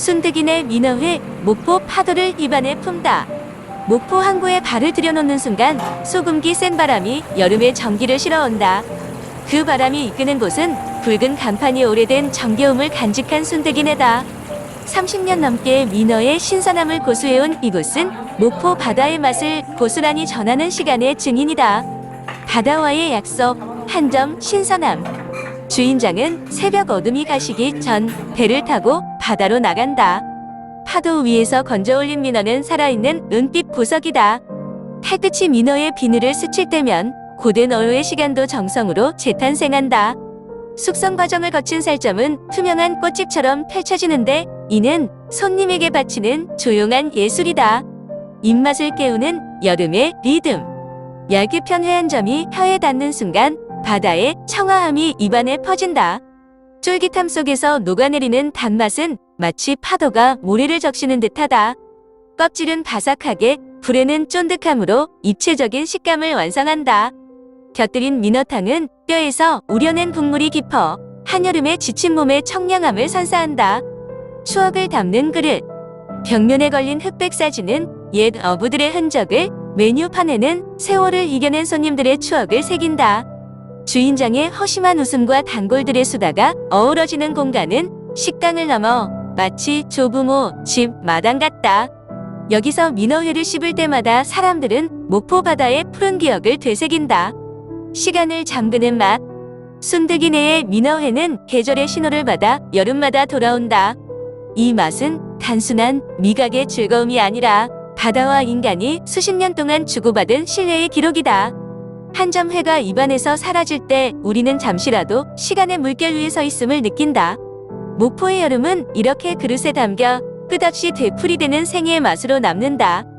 순득이네 민어회 목포 파도를 입안에 품다. 목포 항구에 발을 들여놓는 순간 소금기 센 바람이 여름의 전기를 실어온다. 그 바람이 이끄는 곳은 붉은 간판이 오래된 정겨움을 간직한 순득이네다. 30년 넘게 민어의 신선함을 고수해온 이곳은 목포 바다의 맛을 고스란히 전하는 시간의 증인이다. 바다와의 약속, 한점 신선함. 주인장은 새벽 어둠이 가시기 전 배를 타고 바다로 나간다. 파도 위에서 건져 올린 민어는 살아있는 은빛 보석이다. 탈끝이 민어의 비늘을 스칠 때면 고된 어류의 시간도 정성으로 재탄생한다. 숙성 과정을 거친 살점은 투명한 꽃집처럼 펼쳐지는데 이는 손님에게 바치는 조용한 예술이다. 입맛을 깨우는 여름의 리듬. 얇게편 회한 점이 혀에 닿는 순간 바다의 청아함이 입안에 퍼진다. 쫄깃함 속에서 녹아내리는 단맛은 마치 파도가 모래를 적시는 듯하다. 껍질은 바삭하게, 불에는 쫀득함으로 입체적인 식감을 완성한다. 곁들인 민어탕은 뼈에서 우려낸 국물이 깊어 한여름에 지친 몸의 청량함을 선사한다. 추억을 담는 그릇. 벽면에 걸린 흑백 사진은 옛 어부들의 흔적을, 메뉴판에는 세월을 이겨낸 손님들의 추억을 새긴다. 주인장의 허심한 웃음과 단골들의 수다가 어우러지는 공간은 식당을 넘어 마치 조부모 집 마당 같다. 여기서 민어회를 씹을 때마다 사람들은 목포 바다의 푸른 기억을 되새긴다. 시간을 잠그는 맛. 순득이네의 민어회는 계절의 신호를 받아 여름마다 돌아온다. 이 맛은 단순한 미각의 즐거움이 아니라 바다와 인간이 수십 년 동안 주고받은 신뢰의 기록이다. 한점 회가 입안에서 사라질 때 우리는 잠시라도 시간의 물결 위에 서 있음을 느낀다. 목포의 여름은 이렇게 그릇에 담겨 끝없이 되풀이되는 생애의 맛으로 남는다.